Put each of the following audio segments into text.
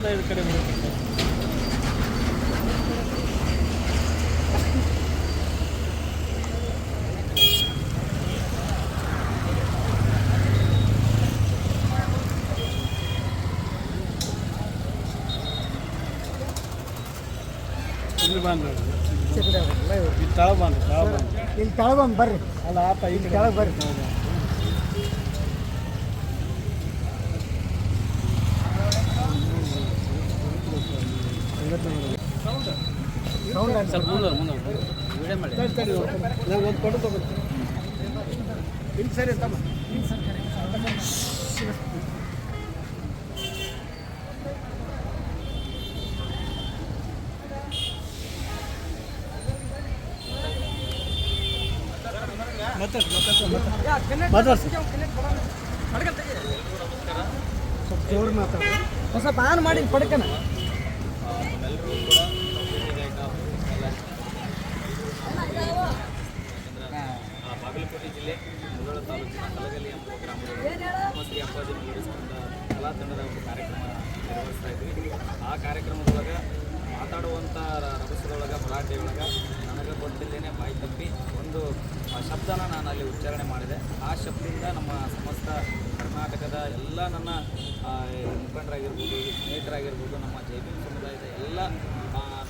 ಈ ಕಡೆ ಬರುತ್ತೆ ಇಲ್ಲಿ ಬಂದು ಈ ತಳ ಬಂದು ತಳ ಬಂದು ಇಲ್ಲಿ ಕೆಳಗೊಂದು ಬರ್ರಿ ಅಲ್ಲ ಆತ ಇಲ್ಲಿ ಕೆಳಗೆ ಬರ್ರಿ ಸ್ವಲ್ಪ ಮುಂದೆ ಮುಂದೆ ವಿಡಿಯೋ ಮಾಡಿ. ನಂಗೆ ಒಂದು ಕೊಡು ತಗೋತೀನಿ. ಇಲ್ಲಿ ಸರಿ ತಮ್ಮ ಸ್ವಲ್ಪ ಜೋರು ಹೊಸ ಆನ್ ಮಾಡಿ ಪಡ್ಕನ ಬಾಗಲಕೋಟೆ ಜಿಲ್ಲೆ ಮುಧೋಳ ತಾಲೂಕಿನ ಕಲಗಲಿ ಎಂಬ ಗ್ರಾಮದಲ್ಲಿ ಶ್ರೀ ಅಪ್ಪಾಜಿ ನಡೆಸಿಕೊಂಡ ಕಲಾ ತಂಡದ ಒಂದು ಕಾರ್ಯಕ್ರಮ ನಿರ್ವಹಿಸ್ತಾ ಇದ್ವಿ. ಆ ಕಾರ್ಯಕ್ರಮದೊಳಗೆ ಮಾತಾಡುವಂಥ ರಭಸದೊಳಗೆ ಮರಾಠಿ ಒಳಗೆ ನನಗೆ ಗೊತ್ತಿಲ್ಲೇನೆ ಬಾಯಿ ತಪ್ಪಿ ಒಂದು ಶಬ್ದನ ನಾನು ಅಲ್ಲಿ ಉಚ್ಚಾರಣೆ ಮಾಡಿದೆ. ಆ ಶಬ್ದದಿಂದ ನಮ್ಮ ಸಮಸ್ತ ಕರ್ನಾಟಕದ ಎಲ್ಲ ನನ್ನ ಮುಖಂಡರಾಗಿರ್ಬೋದು, ಸ್ನೇಹಿತರಾಗಿರ್ಬೋದು, ನಮ್ಮ ಜೈವಿನ್ ಸಮುದಾಯದ ಎಲ್ಲ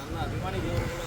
ನನ್ನ ಅಭಿಮಾನಿ ದೇವರುಗಳು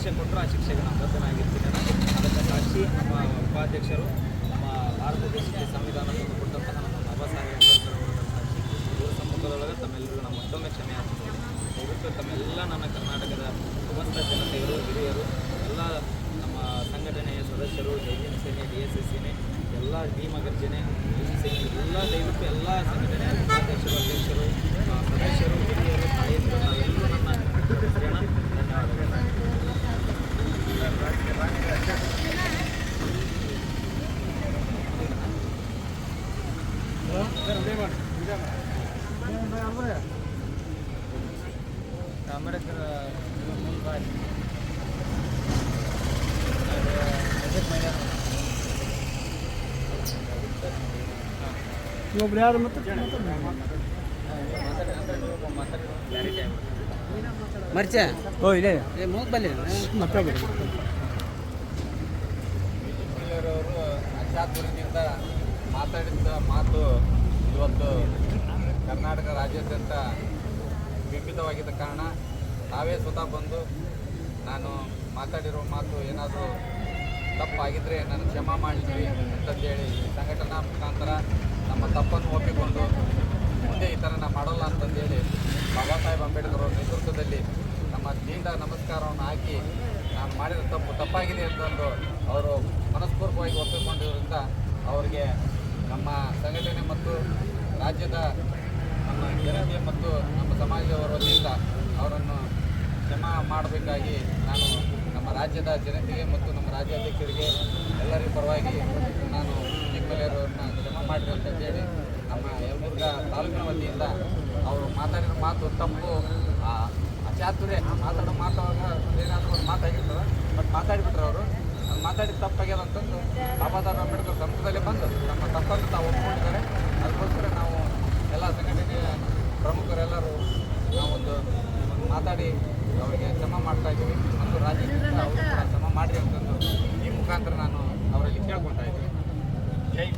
ಶಿಕ್ಷೆ ಕೊಟ್ಟರು ಆ ಶಿಕ್ಷೆಗೆ ನಾನು ಬದ್ಧನಾಗಿರ್ತೀನಿ ಅದಕ್ಕೆ ಸಾಕ್ಷಿ ನಮ್ಮ ಉಪಾಧ್ಯಕ್ಷರು, ನಮ್ಮ ಭಾರತ ದೇಶಕ್ಕೆ ಸಂವಿಧಾನವನ್ನು ಕೊಟ್ಟಂತಹ ನಮ್ಮ ಬಾಬಾ ಸಾಹೇಬ್ ಅಂಬೇಡ್ಕರ್ ಅವರ ಇವರ ಸಮ್ಮುಖದೊಳಗೆ ತಮ್ಮೆಲ್ಲರಿಗೂ ನಮ್ಮ ಮತ್ತೊಮ್ಮೆ ಕ್ಷಮೆ ಯಾಚಿಸ್ತೀನಿ ದಯವಿಟ್ಟು ತಮ್ಮೆಲ್ಲ ನನ್ನ ಕರ್ನಾಟಕದ ಸಮಸ್ತ ಜನತೆಯರು ಹಿರಿಯರು, ಎಲ್ಲ ನಮ್ಮ ಸಂಘಟನೆಯ ಸದಸ್ಯರು, ಜೈವಿನ ಸೇನೆ, ಡಿ ಎಸ್ ಎಸ್ ಸೇನೆ, ಎಲ್ಲ ಭೀಮಗರ್ಜನೆ ಭೀಮ ಸೇನೆ, ಎಲ್ಲ ದಯವಿಟ್ಟು ಎಲ್ಲ ಸಂಘಟನೆಯ ಉಪಾಧ್ಯಕ್ಷರು, ಅಧ್ಯಕ್ಷರು, ಸದಸ್ಯರು, ಹಿರಿಯರು ತಾಯಿಯರು ನಾವೆಲ್ಲರೂ ನನ್ನ ಧನ್ಯವಾದಗಳು. ವಿಡಿಯೋ ಮಾಡಿ ವಿಡಿಯೋ ಮಾಡಿ ಅಂಬೇಡ್ಕರ್ ಇನ್ನೊಬ್ರು ಯಾರು ಮತ್ತೆ ಮರ್ಚ ಓ ಇದೆ ಏ ಮೂಗ್ ಬಲ್ಲಿ ಮಾತಾಡ್ಬೇಡಿ ಅಚಾತುರ್ಯದಿಂದ ಮಾತಾಡಿದ ಮಾತು ಇವತ್ತು ಕರ್ನಾಟಕ ರಾಜ್ಯಾದ್ಯಂತ ಬಿಂಬಿತವಾಗಿದ್ದ ಕಾರಣ ತಾವೇ ಸ್ವತಃ ಬಂದು ನಾನು ಮಾತಾಡಿರೋ ಮಾತು ಏನಾದರೂ ತಪ್ಪಾಗಿದ್ದರೆ ನಾನು ಕ್ಷಮಾ ಮಾಡಿದ್ವಿ ಅಂತಂದೇಳಿ ಈ ಸಂಘಟನಾ ಮುಖಾಂತರ ನಮ್ಮ ತಪ್ಪನ್ನು ಒಪ್ಪಿಕೊಂಡು ಮುಂದೆ ಈ ಥರ ನಾನು ಮಾಡೋಲ್ಲ ಅಂತಂದೇಳಿ ಬಾಬಾ ಸಾಹೇಬ್ ಅಂಬೇಡ್ಕರ್ ಅವರ ನೇತೃತ್ವದಲ್ಲಿ ನಮ್ಮ ದೀಂಡ ನಮಸ್ಕಾರವನ್ನು ಹಾಕಿ ಮಾಡಿದ ತಪ್ಪು ತಪ್ಪಾಗಿದೆ ಅಂತಂದು ಅವರು ಮನಸ್ಪೂರ್ವಕವಾಗಿ ಒಪ್ಪಿಕೊಂಡಿರೋದ್ರಿಂದ ಅವರಿಗೆ ನಮ್ಮ ಸಂಘಟನೆ ಮತ್ತು ರಾಜ್ಯದ ನಮ್ಮ ಜನತೆ ಮತ್ತು ನಮ್ಮ ಸಮಾಜದವರ ವತಿಯಿಂದ ಅವರನ್ನು ಕ್ಷಮಾ ಮಾಡಬೇಕಾಗಿ ನಾನು ನಮ್ಮ ರಾಜ್ಯದ ಜನತೆಗೆ ಮತ್ತು ನಮ್ಮ ರಾಜ್ಯಾಧ್ಯಕ್ಷರಿಗೆ ಎಲ್ಲರಿಗೂ ಪರವಾಗಿ ನಾನು ಚಿಕ್ಕಮಗಳೂರನ್ನ ಕ್ಷಮಾ ಮಾಡಿರಿ ಅಂತ ಹೇಳಿ ನಮ್ಮ ಯಲಬುರ್ಗ ತಾಲೂಕಿನ ವತಿಯಿಂದ ಅವರು ಮಾತಾಡಿರೋ ಮಾತು ತಪ್ಪು. ನಾವು ಮಾತಾಡೋ ಮಾತಾಡುವಾಗ ಏನಾದರೂ ಒಂದು ಮಾತಾಗಿರ್ತದೆ ಬಟ್ ಮಾತಾಡಿಬಿಟ್ರೆ ಅವರು. ಅದು ಮಾತಾಡಿದ ತಪ್ಪಾಗ್ಯದ ಅಂತಂದು ಬಾಬಾ ಸಾಹೇಬ್ ಅಂಬೇಡ್ಕರ್ ಸಂಪುಟದಲ್ಲಿ ಬಂದು ನಮ್ಮ ತಪ್ಪನ್ನು ತಾವು ಒಪ್ಕೊಂಡಿದ್ದಾರೆ. ಅದಕ್ಕೋಸ್ಕರ ನಾವು ಎಲ್ಲ ಸಂಘಟನೆಯ ಪ್ರಮುಖರೆಲ್ಲರೂ ನಾವೊಂದು ಮಾತಾಡಿ ಅವರಿಗೆ ಕ್ಷಮ ಮಾಡ್ತಾ ಇದ್ದೀವಿ. ಮತ್ತು ರಾಜ್ಯದಿಂದ ಅವರು ಕೂಡ ಕ್ಷಮ ಮಾಡಿರಿ ಅಂತಂದು ಈ ಮುಖಾಂತರ ನಾನು ಅವರಲ್ಲಿ ಕೇಳ್ಕೊತಾ ಇದ್ದೀನಿ. ಜೈ